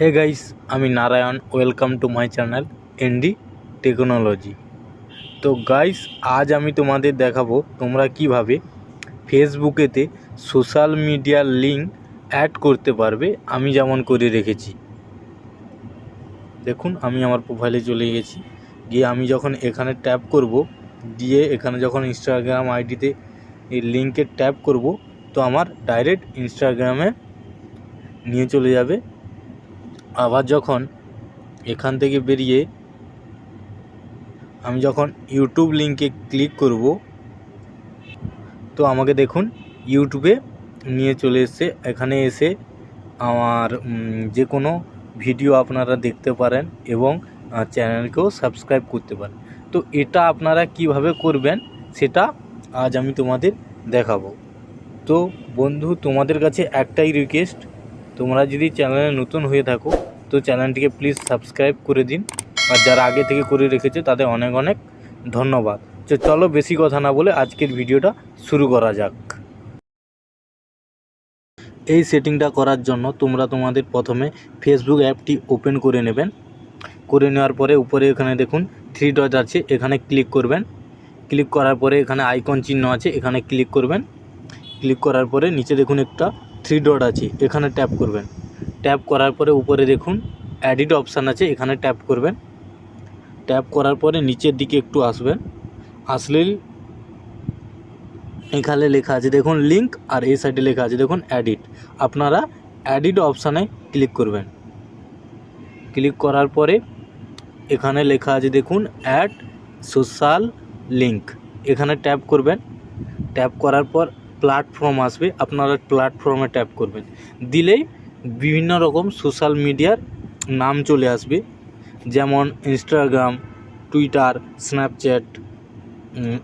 হে guys, আমি Narayan welcome to my channel ND technology তো guys, আজ আমি তোমাদের দেখাবো তোমরা কীভাবে ফেসবুকেতে সোশ্যাল মিডিয়ার লিঙ্ক অ্যাড করতে পারবে। আমি যেমন করে রেখেছি। দেখুন, আমি আমার প্রোফাইলে চলে গেছি। গিয়ে আমি যখন এখানে ট্যাপ করব দিয়ে এখানে যখন ইনস্টাগ্রাম আইডিতে এই লিঙ্কে ট্যাপ করব, তো আমার ডাইরেক্ট ইনস্টাগ্রামে নিয়ে চলে যাবে। আবার যখন এখান থেকে বেরিয়ে আমি যখন ইউটিউব লিঙ্কে ক্লিক করব, তো আমাকে দেখুন ইউটিউবে নিয়ে চলে এসছে। এখানে এসে আমার যে কোনো ভিডিও আপনারা দেখতে পারেন এবং চ্যানেলকেও সাবস্ক্রাইব করতে পারেন। তো এটা আপনারা কীভাবে করবেন সেটা আজ আমি তোমাদের দেখাবো। তো বন্ধু, তোমাদের কাছে একটাই রিকোয়েস্ট তোমরা যদি চ্যানেলে নতুন হয়ে থাকো তো চ্যানেলটিকে প্লিজ সাবস্ক্রাইব করে দিন। আর যারা আগে থেকে করে রেখেছে, তাদের অনেক অনেক ধন্যবাদ। তো চলো বেশি কথা না বলে আজকের ভিডিওটা শুরু করা যাক। এই সেটিংটা করার জন্য তোমরা তোমাদের প্রথমে ফেসবুক অ্যাপটি ওপেন করে নেবেন। করে নেওয়ার পরে উপরে এখানে দেখুন থ্রি ডট আছে, এখানে ক্লিক করবেন। ক্লিক করার পরে এখানে আইকন চিহ্ন আছে, এখানে ক্লিক করবেন। ক্লিক করার পরে নিচে দেখুন একটা থ্রি ডট আছে, এখানে ট্যাপ করবেন। ট্যাপ করার পরে উপরে দেখুন অ্যাডিট অপশান আছে, এখানে ট্যাপ করবেন। ট্যাপ করার পরে নিচের দিকে একটু আসবেন। আসলেই এখানে লেখা আছে, দেখুন লিঙ্ক আর এই সাইডে লেখা আছে, দেখুন অ্যাডিট আপনারা অ্যাডিট অপশানে ক্লিক করবেন। ক্লিক করার পরে এখানে লেখা আছে, দেখুন অ্যাড সোশ্যাল লিঙ্ক এখানে ট্যাপ করবেন। ট্যাপ করার পর প্ল্যাটফর্ম আসবে, আপনারা প্ল্যাটফর্মে ট্যাপ করবেন। দিলেই বিভিন্ন রকম সোশ্যাল মিডিয়ার নাম চলে আসবে। যেমন Instagram Twitter Snapchat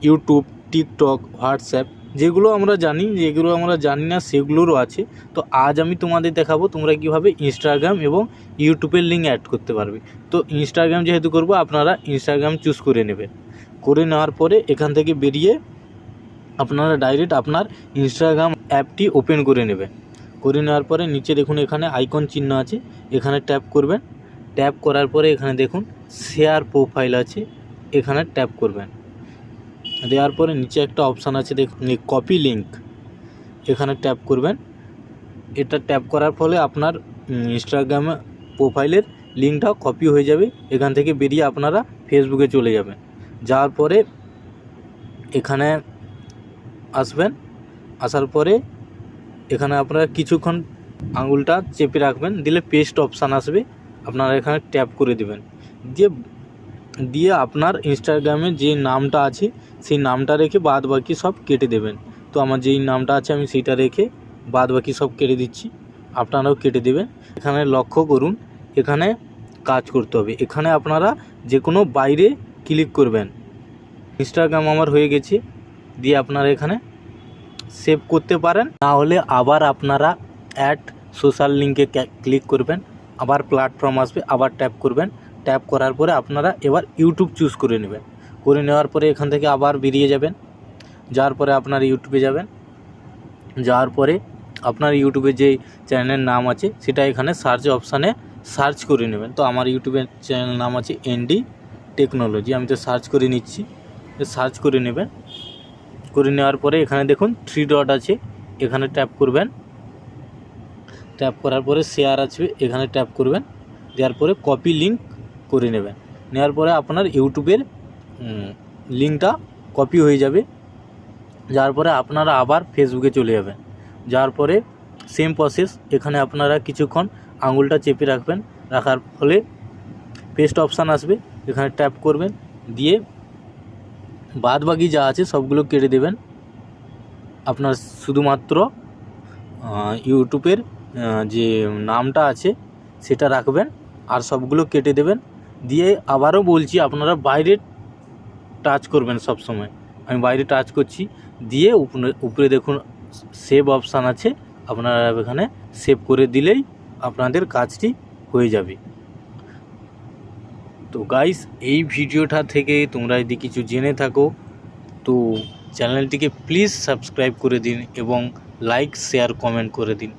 YouTube TikTok WhatsApp যেগুলো আমরা জানি, যেগুলো আমরা জানি না, সেগুলোরও আছে। তো আজ আমি তোমাদের দেখাবো তোমরা কীভাবে ইনস্টাগ্রাম এবং ইউটিউবের লিঙ্ক অ্যাড করতে পারবে। তো ইনস্টাগ্রাম যেহেতু করব, আপনারা ইনস্টাগ্রাম চুজ করে নেবেন। করে নেওয়ার পরে এখান থেকে বেরিয়ে আপনারা ডাইরেক্ট আপনার ইনস্টাগ্রাম অ্যাপটি ওপেন করে নেবেন। করে নেওয়ার পরে নিচে দেখুন এখানে আইকন চিহ্ন আছে, এখানে ট্যাপ করবেন। ট্যাপ করার পরে এখানে দেখুন শেয়ার প্রোফাইল আছে, এখানে ট্যাপ করবেন। দেওয়ার পরে নিচে একটা অপশান আছে, দেখুন কপি লিঙ্ক এখানে ট্যাপ করবেন। এটা ট্যাপ করার ফলে আপনার ইনস্টাগ্রামে প্রোফাইলের লিঙ্কটা কপি হয়ে যাবে, এখান থেকে বেরিয়ে আপনারা ফেসবুকে চলে যাবেন। যাওয়ার পরে এখানে আসবেন, আসার পরে এখানে আপনারা কিছুক্ষণ আঙুলটা চেপে রাখবেন, দিলে পেস্ট অপশান আসবে, আপনারা এখানে ট্যাপ করে দেবেন। দিয়ে দিয়ে আপনার ইনস্টাগ্রামে যে নামটা আছে, সেই নামটা রেখে বাদ বাকি সব কেটে দেবেন। তো আমার যেই নামটা আছে, আমি সেইটা রেখে বাদ বাকি সব কেটে দিচ্ছি, আপনারাও কেটে দেবেন। এখানে লক্ষ্য করুন, এখানে কাজ করতে হবে। এখানে আপনারা যে কোনো বাইরে ক্লিক করবেন। ইনস্টাগ্রাম আমার হয়ে গেছে, দিয়ে আপনারা এখানে সেভ করতে পারেন। না হলে আবার আপনারা অ্যাড সোশ্যাল লিঙ্কে ক্লিক করবেন, আবার প্ল্যাটফর্ম আসবে, আবার ট্যাপ করবেন। ট্যাপ করার পরে আপনারা এবার ইউটিউব চুজ করে নেবেন। করে নেওয়ার পরে এখান থেকে আবার বেরিয়ে যাবেন। যাওয়ার পরে আপনার ইউটিউবে যাবেন। যাওয়ার পরে আপনার ইউটিউবে যে চ্যানেলের নাম আছে, সেটা এখানে সার্চ অপশানে সার্চ করে নেবেন। তো আমার ইউটিউবের চ্যানেল নাম আছে এনডি টেকনোলজি আমি তো সার্চ করে নিচ্ছি। সার্চ করে নেবেন। করে নেওয়ার পরে এখানে দেখুন থ্রি ডট আছে, এখানে ট্যাপ করবেন। ট্যাপ করার পরে শেয়ার আসবে, এখানে ট্যাপ করবেন। দেওয়ার পরে কপি লিঙ্ক করে নেবেন। নেওয়ার পরে আপনার ইউটিউবের লিঙ্কটা কপি হয়ে যাবে। যার পরে আপনারা আবার ফেসবুকে চলে যাবেন। যাওয়ার পরে সেম প্রসেস এখানে আপনারা কিছুক্ষণ আঙুলটা চেপে রাখবেন। রাখার ফলে পেস্ট অপশান আসবে, এখানে ট্যাপ করবেন। দিয়ে বাদ বাকি যা আছে সবগুলো কেটে দেবেন। আপনার শুধুমাত্র ইউটিউবের যে নামটা আছে সেটা রাখবেন আর সবগুলো কেটে দেবেন। দিয়ে আবারও বলছি, আপনারা বাইরে টাচ করবেন সব সময় আমি বাইরে টাচ করছি। দিয়ে উপরে দেখুন সেভ অপশান আছে। আপনারা এখানে সেভ করে দিলেই আপনাদের কাজটি হয়ে যাবে। তো গাইস এই ভিডিওটা থেকে তোমরা যদি কিছু জেনে থাকো, তো চ্যানেলটিকে প্লিজ সাবস্ক্রাইব করে দিন এবং লাইক শেয়ার কমেন্ট করে দিন।